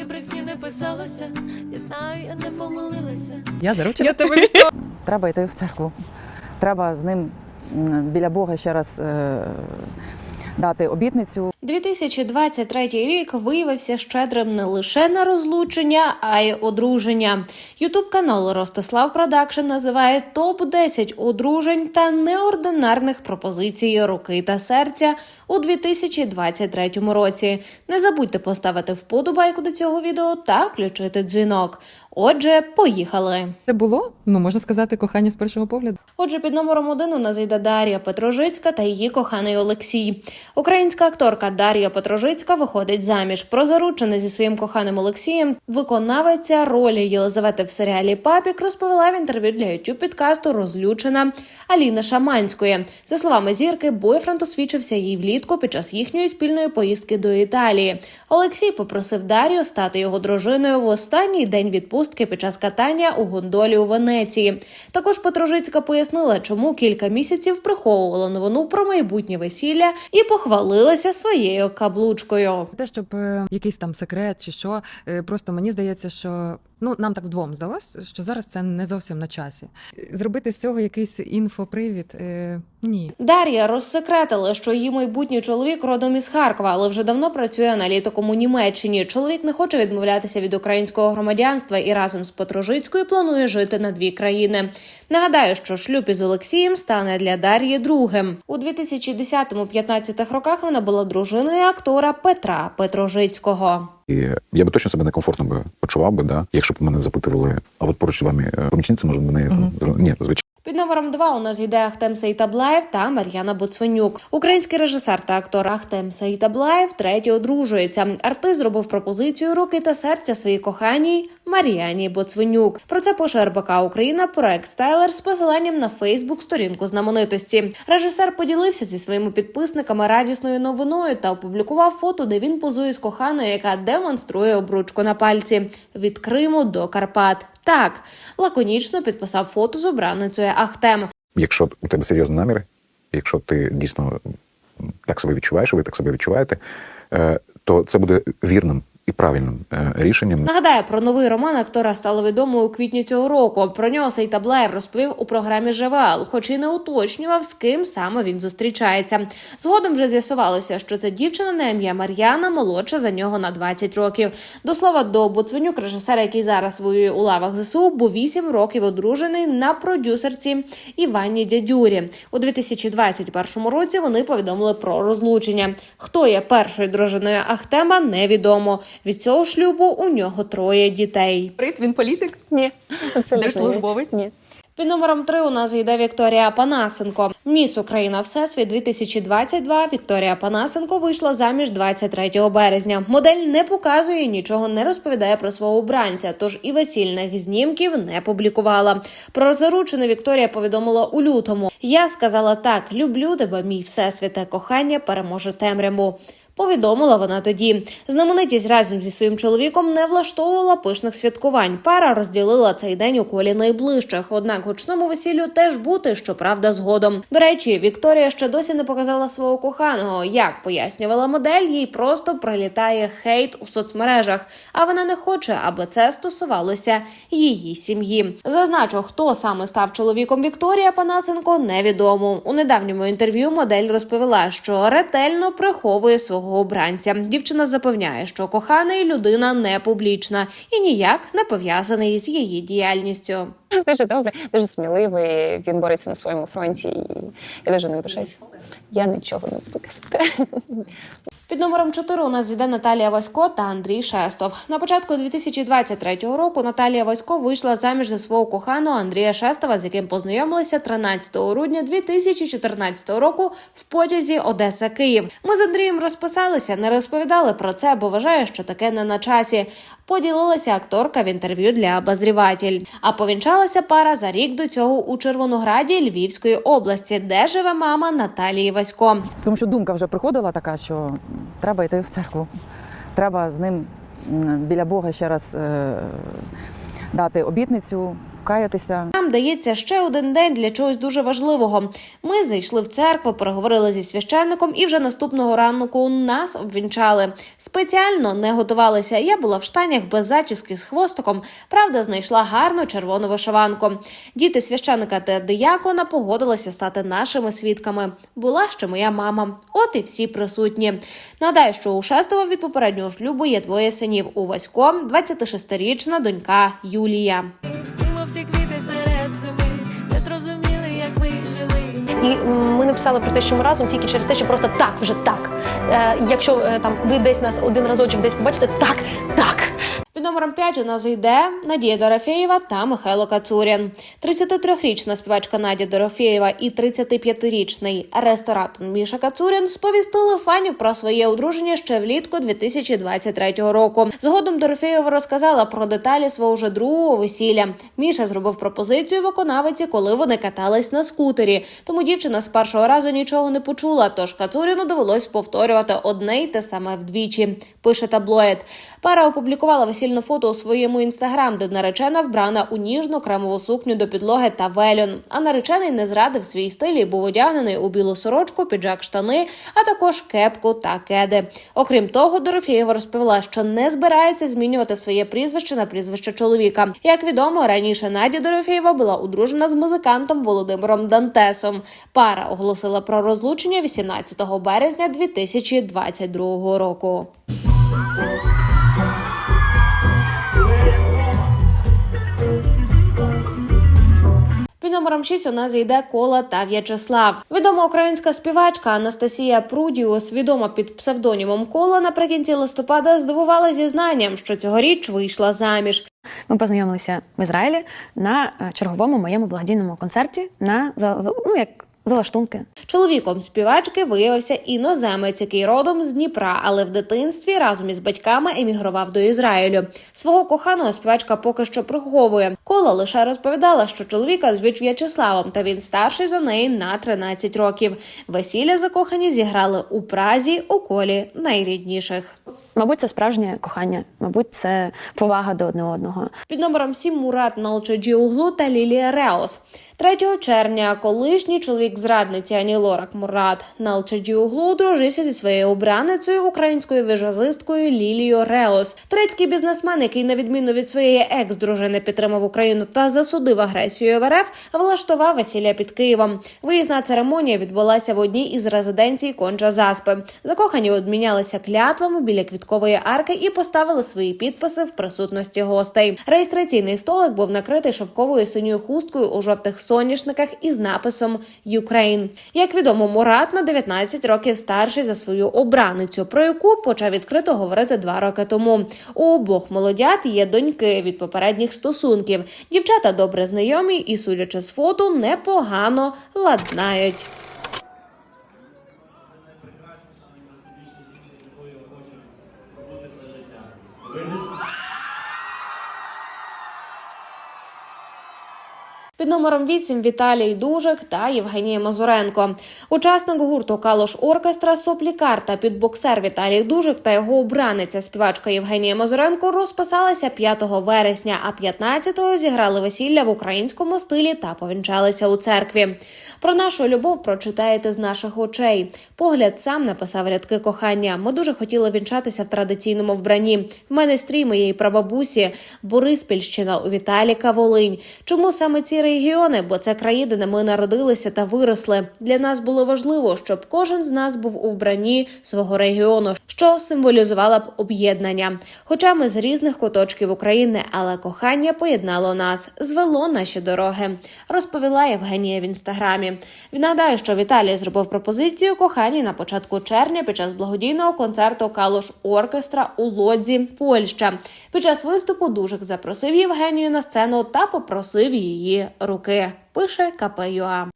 стільки брехні не писалося. Я знаю, я не помилилася. Я заручена. Я тебе. Треба йти в церкву. Треба з ним біля Бога ще раз е, дати обітницю. 2023 рік виявився щедрим не лише на розлучення, а й одруження. Ютуб канал Ростислав Продакшн називає топ 10 одружень та неординарних пропозицій руки та серця у 2023 році. Не забудьте поставити вподобайку до цього відео та включити дзвінок. Отже, поїхали. Це було, ну можна сказати, кохання з першого погляду. Отже, під номером один у нас йде Дар'я Петрожицька та її коханий Олексій. Українська акторка Дар'я Петрожицька виходить заміж. Про заручене зі своїм коханим Олексієм виконавиця ролі Єлизавети в серіалі Папік розповіла в інтерв'ю для youtube підкасту розлючена Аліна Шаманської. За словами зірки, бойфренд освічився їй влітку під час їхньої спільної поїздки до Італії. Олексій попросив Дар'ю стати його дружиною в останній день відпустки під час катання у гондолі у Венеції. Також Петрожицька пояснила, чому кілька місяців приховувала новину про майбутнє весілля і похвалилася своєю каблучкою. Те, щоб е, якийсь там секрет чи що, е, просто мені здається, що ну нам так вдвом здалось, що зараз це не зовсім на часі. Зробити з цього якийсь інфопривід. Е, ні. Дар'я розсекретила, що її майбутній чоловік родом із Харкова, але вже давно працює аналітиком у Німеччині. Чоловік не хоче відмовлятися від українського громадянства і разом з Петрожицькою планує жити на дві країни. Нагадаю, що шлюб із Олексієм стане для Дар'ї другим. У 2010-15 роках вона була дружиною актора Петра Петрожицького. І я би точно себе некомфортно би почував би, да, якщо б мене запитували, а от поруч з вами е, помічниця, може мене там ні, звичайно. Під номером два у нас йде Ахтем Сейтаблаєв та Мар'яна Боцвенюк. Український режисер та актор Ахтем Сейтаблаєв третій одружується. Артист зробив пропозицію руки та серця своїй коханій Мар'яні Боцвенюк. Про це пише РБК Україна проект Стайлер з посиланням на Фейсбук сторінку знаменитості. Режисер поділився зі своїми підписниками радісною новиною та опублікував фото, де він позує з коханою, яка демонструє обручку на пальці від Криму до Карпат. Так, лаконічно підписав фото з обраницею Ахтем. Якщо у тебе серйозні наміри, якщо ти дійсно так себе відчуваєш, ви так себе відчуваєте, е, то це буде вірним і правильним е, рішенням. Нагадаю, про новий роман актора стало відомо у квітні цього року. Про нього Сейтаблаєв розповів у програмі ЖВЛ, хоч і не уточнював, з ким саме він зустрічається. Згодом вже з'ясувалося, що це дівчина на ім'я Мар'яна, молодша за нього на 20 років. До слова, до Боцвенюк, режисера, який зараз воює у лавах ЗСУ, був 8 років одружений на продюсерці Іванні Дядюрі. У 2021 році вони повідомили про розлучення. Хто є першою дружиною Ахтема, невідомо. Від цього шлюбу у нього троє дітей. Привіт, він політик. Ні, абсолютно. Держслужбовець? Ні. Під номером 3 у нас йде Вікторія Панасенко. Міс Україна Всесвіт 2022 Вікторія Панасенко вийшла заміж 23 березня. Модель не показує нічого не розповідає про свого обранця, тож і весільних знімків не публікувала. Про заручене Вікторія повідомила у лютому. Я сказала так: люблю тебе, мій всесвіте, кохання переможе темряву. Повідомила вона тоді. Знаменитість разом зі своїм чоловіком не влаштовувала пишних святкувань. Пара розділила цей день у колі найближчих. Однак гучному весіллю теж бути, щоправда, згодом. До речі, Вікторія ще досі не показала свого коханого. Як пояснювала модель, їй просто прилітає хейт у соцмережах, а вона не хоче, аби це стосувалося її сім'ї. Зазначу, хто саме став чоловіком Вікторія Панасенко, невідомо. У недавньому інтерв'ю модель розповіла, що ретельно приховує свого обранця. Дівчина запевняє, що коханий людина не публічна і ніяк не пов'язаний з її діяльністю. Дуже добре, дуже сміливий. Він бореться на своєму фронті, і я дуже ним пишаюся. Я нічого не буду казати. Під номером 4 у нас йде Наталія Васько та Андрій Шестов. На початку 2023 року Наталія Васько вийшла заміж за свого коханого Андрія Шестова, з яким познайомилися 13 грудня 2014 року в потязі Одеса Київ. Ми з Андрієм розписалися, не розповідали про це, бо вважаю, що таке не на часі. Поділилася акторка в інтерв'ю для обозріватель. А повінчалася пара за рік до цього у Червонограді Львівської області, де живе мама Наталії Васько. Тому що думка вже приходила така, що треба йти в церкву. Треба з ним біля Бога ще раз е, дати обітницю покаятися. Нам дається ще один день для чогось дуже важливого. Ми зайшли в церкву, переговорили зі священником, і вже наступного ранку нас обвінчали. Спеціально не готувалися. Я була в штанях без зачіски з хвостиком. Правда, знайшла гарну червону вишиванку. Діти священника та диякона погодилися стати нашими свідками. Була ще моя мама. От і всі присутні. Нагадаю, що у шестого від попереднього шлюбу є двоє синів. У Васько 26-річна донька Юлія. І ми написали про те, що ми разом тільки через те, що просто так, вже так. Е, якщо е, там ви десь нас один разочок десь побачите, так, так. Номером 5 у нас йде Надія Дорофєєва та Михайло Кацурін. 33-річна співачка Надія Дорофєєва і 35-річний ресторатор Міша Кацурін сповістили фанів про своє одруження ще влітку 2023 року. Згодом Дорофєєва розказала про деталі свого вже другого весілля. Міша зробив пропозицію виконавиці, коли вони катались на скутері. Тому дівчина з першого разу нічого не почула. Тож Кацуріну довелось повторювати одне й те саме вдвічі. Пише таблоїд. Пара опублікувала весільне фото у своєму інстаграм, де наречена вбрана у ніжну кремову сукню до підлоги та вельон. А наречений не зрадив свій стиль і був одягнений у білу сорочку, піджак штани, а також кепку та кеди. Окрім того, Дорофєєва розповіла, що не збирається змінювати своє прізвище на прізвище чоловіка. Як відомо, раніше Надя Дорофєєва була одружена з музикантом Володимиром Дантесом. Пара оголосила про розлучення 18 березня 2022 року. Номером 6 у нас йде Кола та В'ячеслав. Відома українська співачка Анастасія Прудіус, відома під псевдонімом Кола, наприкінці листопада здивувала зізнанням, що цьогоріч вийшла заміж. Ми познайомилися в Ізраїлі на е, черговому моєму благодійному концерті на ну, як залаштунки. Чоловіком співачки виявився іноземець, який родом з Дніпра, але в дитинстві разом із батьками емігрував до Ізраїлю. Свого коханого співачка поки що приховує. Кола лише розповідала, що чоловіка звуть В'ячеславом, та він старший за неї на 13 років. Весілля закохані зіграли у Празі у колі найрідніших. Мабуть, це справжнє кохання, мабуть, це повага до одне одного. Під номером 7 Мурат Налчаджіуглу та Лілія Реос. 3 червня колишній чоловік зрадниці Ані Лорак Мурат Налчаджіуглу одружився зі своєю обраницею українською віжазисткою Лілією Реос. Турецький бізнесмен, який на відміну від своєї екс-дружини підтримав Україну та засудив агресію РФ, влаштував весілля під Києвом. Виїзна церемонія відбулася в одній із резиденцій Конча Заспи. Закохані обмінялися клятвами біля квіткової арки і поставили свої підписи в присутності гостей. Реєстраційний столик був накритий шовковою синьою хусткою у жовтих соняшниках із написом «Юкрейн». Як відомо, Мурат на 19 років старший за свою обраницю, про яку почав відкрито говорити два роки тому. У обох молодят є доньки від попередніх стосунків. Дівчата добре знайомі і, судячи з фото, непогано ладнають. Під номером 8 Віталій Дужик та Євгенія Мазуренко. Учасник гурту Калош Оркестра Соплікар та підбоксер Віталій Дужик та його обраниця співачка Євгенія Мазуренко розписалися 5 вересня, а 15-го зіграли весілля в українському стилі та повінчалися у церкві. Про нашу любов прочитаєте з наших очей. Погляд сам написав рядки кохання. Ми дуже хотіли вінчатися в традиційному вбранні. В мене стрій моєї прабабусі Бориспільщина у Віталіка Волинь. Чому саме ці регіони? Бо це країни, де ми народилися та виросли. Для нас було важливо, щоб кожен з нас був у вбранні свого регіону, що символізувало б об'єднання. Хоча ми з різних куточків України, але кохання поєднало нас, звело наші дороги. Розповіла Євгенія в інстаграмі. Нагадаю, що Віталій зробив пропозицію коханій на початку червня під час благодійного концерту Калош Оркестра у Лодзі, Польща. Під час виступу Дужик запросив Євгенію на сцену та попросив її руки. Пише КПЮА.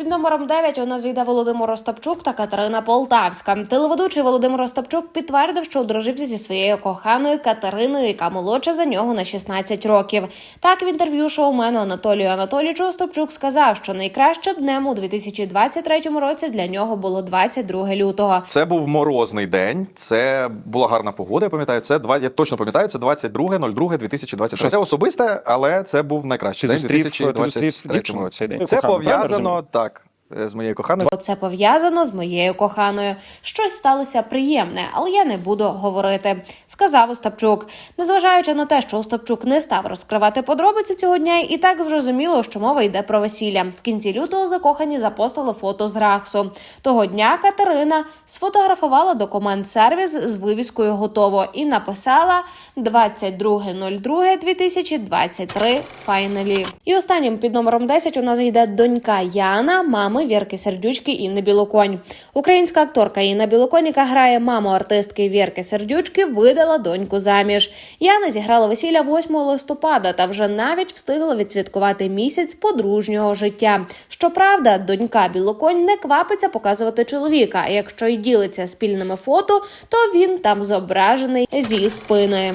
Під номером 9 у нас йде Володимир Остапчук та Катерина Полтавська. Телеведучий Володимир Остапчук підтвердив, що одружився зі своєю коханою Катериною, яка молодша за нього на 16 років. Так в інтерв'ю шоумену Анатолію Анатолійовичу Остапчук сказав, що найкращим днем у 2023 році для нього було 22 лютого. Це був морозний день. Це була гарна погода. Я пам'ятаю, це два. Я точно пам'ятаю. Це 22.02.2023. Це особисте, але це був найкращий Ти день у 2023 ти зустрів дівчину році. Це пов'язано так е, з моєю коханою. Бо це пов'язано з моєю коханою. Щось сталося приємне, але я не буду говорити, сказав Остапчук. Незважаючи на те, що Остапчук не став розкривати подробиці цього дня, і так зрозуміло, що мова йде про весілля. В кінці лютого закохані запостили фото з Рахсу. Того дня Катерина сфотографувала документ сервіс з вивіскою готово і написала 22.02.2023 файналі. І останнім під номером 10 у нас йде донька Яна, мами Вірки Сердючки Інни Білоконь. Українська акторка Інна Білоконь, яка грає маму артистки Вірки Сердючки, видала доньку заміж. Яна зіграла весілля 8 листопада та вже навіть встигла відсвяткувати місяць подружнього життя. Щоправда, донька Білоконь не квапиться показувати чоловіка. Якщо й ділиться спільними фото, то він там зображений зі спини.